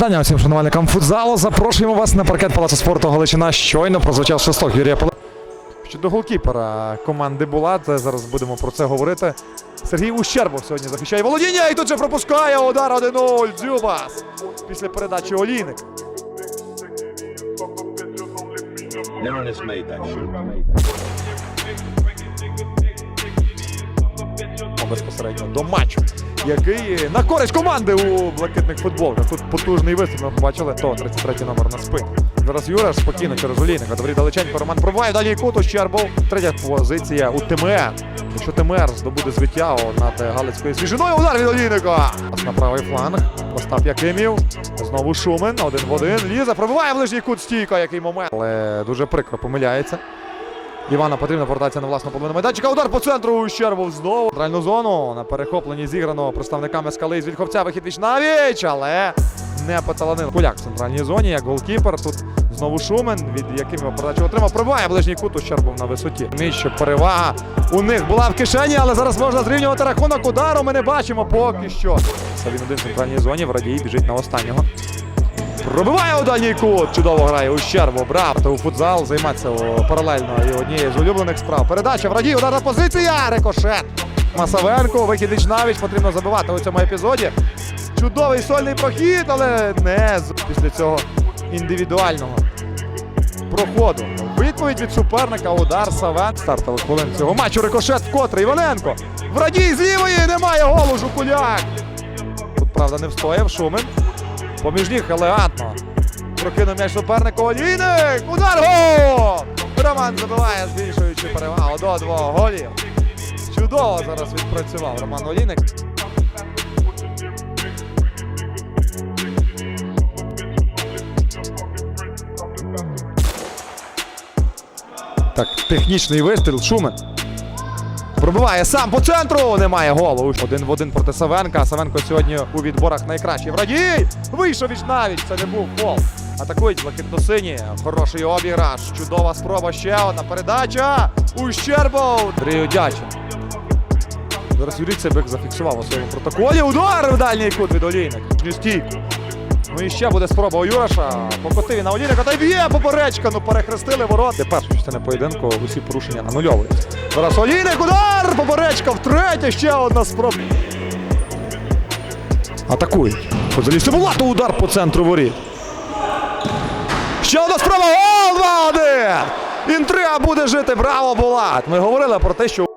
Вітання всім шанувальникам футзалу. Запрошуємо вас на паркет Палацу спорту Галичина. Щойно прозвучав свисток Юрія Пала. Щодо голкіпера команди Булат, зараз будемо про це говорити. Сергій Ущербов сьогодні захищає володіння і тут же пропускає удар 1-0. Дзюбас. Після передачі Олійник. Безпосередньо до матчу, який на користь команди у блакитних футболках. Тут потужний вистріл, ми побачили, то 33 номер на спині. Зараз Юра спокійно через Олійника. Добрий далеченько. Роман пробиває. Далі кут Ущербов. Третя позиція у ТМР. Якщо ТМР здобуде звиття над Галицькою свіжиною, удар від Олійника. На правий фланг. Остап Якимів. Знову Шумен. Один в один. Ліза пробиває ближній кут стійка. Який момент. Але дуже прикро помиляється. Івана потрібно повертатися на власну половину майданчика. Удар по центру Ущербов знову. Центральну зону на перехопленні зіграно представниками скали з Вільховця вихід віч на віч, але не поталанив. Поляк в центральній зоні, як голкіпер. Тут знову Шумен, від яким передачу отримав. Пробиває ближній кут Ущербов на висоті. Що перевага у них була в кишені, але зараз можна зрівнювати рахунок удару. Ми не бачимо поки що. Це він один в центральній зоні. Врадій біжить на останнього. Пробиває у дальній кут. Чудово грає Ущербо. Брав у футзал займатися о, паралельно і однією з улюблених справ. Передача в раді, позиція. Рикошет. Масавенко, вихід навіть потрібно забивати у цьому епізоді. Чудовий сольний прохід, але не після цього індивідуального проходу. Відповідь від суперника. Удар Савен. Стартових хвилин цього матчу. Рикошет вкотре. Іваненко. В раді з лівої немає голу Жукуляк. Тут, правда, не встояв Шумен. Поміж ніг елегантно. Прокинув м'яч супернику Олійник. Удар гол! Роман забиває, збільшуючи перевагу до двох голів. Чудово зараз відпрацював Роман Олійник. Так, технічний вистріл. Шумен. Пробиває сам по центру. Немає голу. Один в один проти Савенка. Савенко сьогодні у відборах найкращий. Врадій! Вийшов віч навіть. Це не був фол. Атакують блакитно-сині. Хороший обіграш. Чудова спроба. Ще одна передача. Ущербов. Андрію Дячин. Зараз Юрій Цибик зафіксував у своєму протоколі. Удар в дальній кут від Олійник. Стійку. Ну і ще буде спроба у Юраша. Покотив на Олійника та б'є поперечка. Ну перехрестили ворот. Де перша частина поєдинку усі порушення анульовуються. Зараз Олійник удар! Поперечка втретє. Ще одна спроба. Атакують. Футболісти Булату удар по центру воріт. Ще одна спроба. Гол 2-1! Інтрига буде жити. Браво, Булат! Ми говорили про те, що.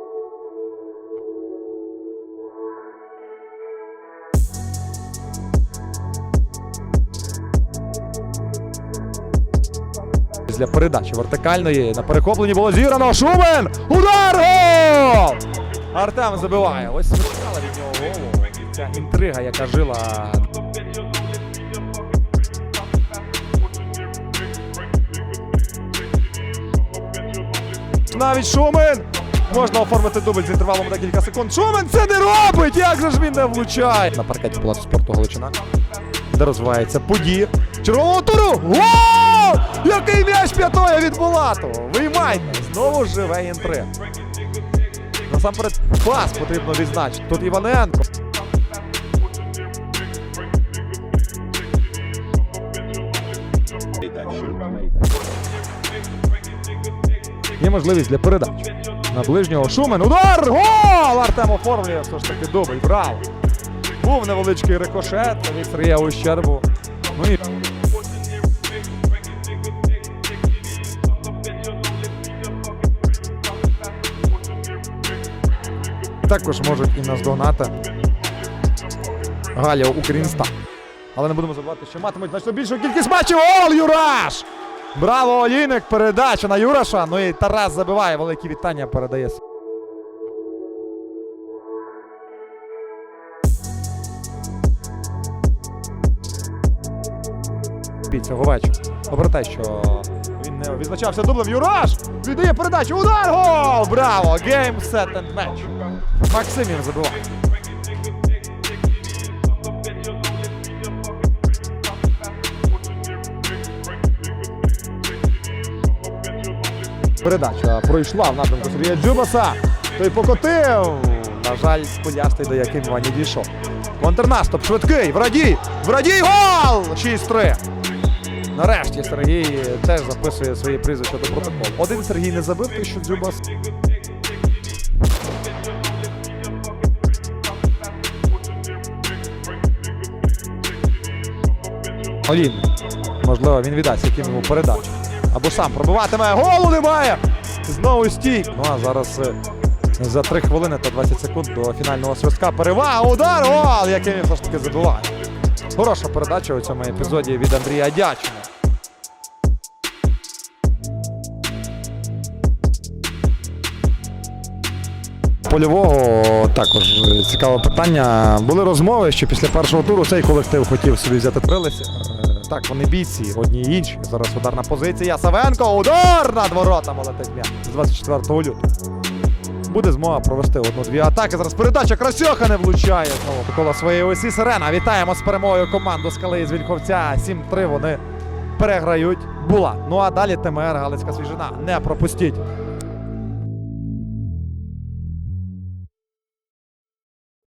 Для передачі вертикальної на перехопленні було зіграно. Шумен! Удар! Гол! Артем забиває. Ось ми від нього голу. Ця інтрига, яка жила. Навіть Шумен! Можна оформити дубль з інтервалом на декілька секунд. Шумен це не робить! Як же ж він не влучає? На паркеті Палацу спорту Галичина, де розвивається подія. Червоного туру! Гол! Який м'яч п'ятою від Булату! Виймайте! Знову живе інтрига. Насамперед пас потрібно відзначити. Тут Іваненко. Є можливість для передач. На ближнього Шумен. Удар! Гол! Артем оформлює все ж таки дубль. Браво! Був невеличкий рикошет від Сергія Ущербу. Ну і також можуть і наздогнати Галя Укрінста. Але не будемо забувати, що матимуть значно більшу кількість матчів. Ол Юраш! Браво, Олійник! Передача на Юраша. Ну і Тарас забиває. Великі вітання передає. Цього вечора. Попри те, що він не відзначався дублем. Юраш! Віддає передачу. Удар! Гол! Браво! Game, set and match. Максимів забиває. Передача пройшла в напрямку Сергія Дзюбаса. Той покотив. На жаль, Кулястий до Якимова не дійшов. Контрнаступ швидкий. Врадій! Врадій гол! 6-3. Нарешті Сергій теж записує свої прізвища до протоколу. Один Сергій не забив, ти що Дзюбас. Олін. Можливо, він віддасть яким йому передачу. Або сам пробиватиме. Голу немає! Знову стій. Ну а зараз е, за 3 хвилини та 20 секунд до фінального свистка. Перевага, удар! Гол! Яким він все ж таки забиває. Хороша передача у цьому епізоді від Андрія Дячина. Польового також цікаве питання. Були розмови, що після першого туру цей колектив хотів собі взяти прилиці. Так, вони бійці, одні і інші. Зараз ударна позиція. Савенко, удар над воротами летить м'яч з 24 лютого. Буде змога провести одну-дві атаки. Зараз передача Красьоха не влучає. Знову Микола своєї осі Сирена. Вітаємо з перемогою команду скали з Вільховця. 7-3 вони переграють. Була. Ну а далі ТМР Галицька свіжина. Не пропустіть.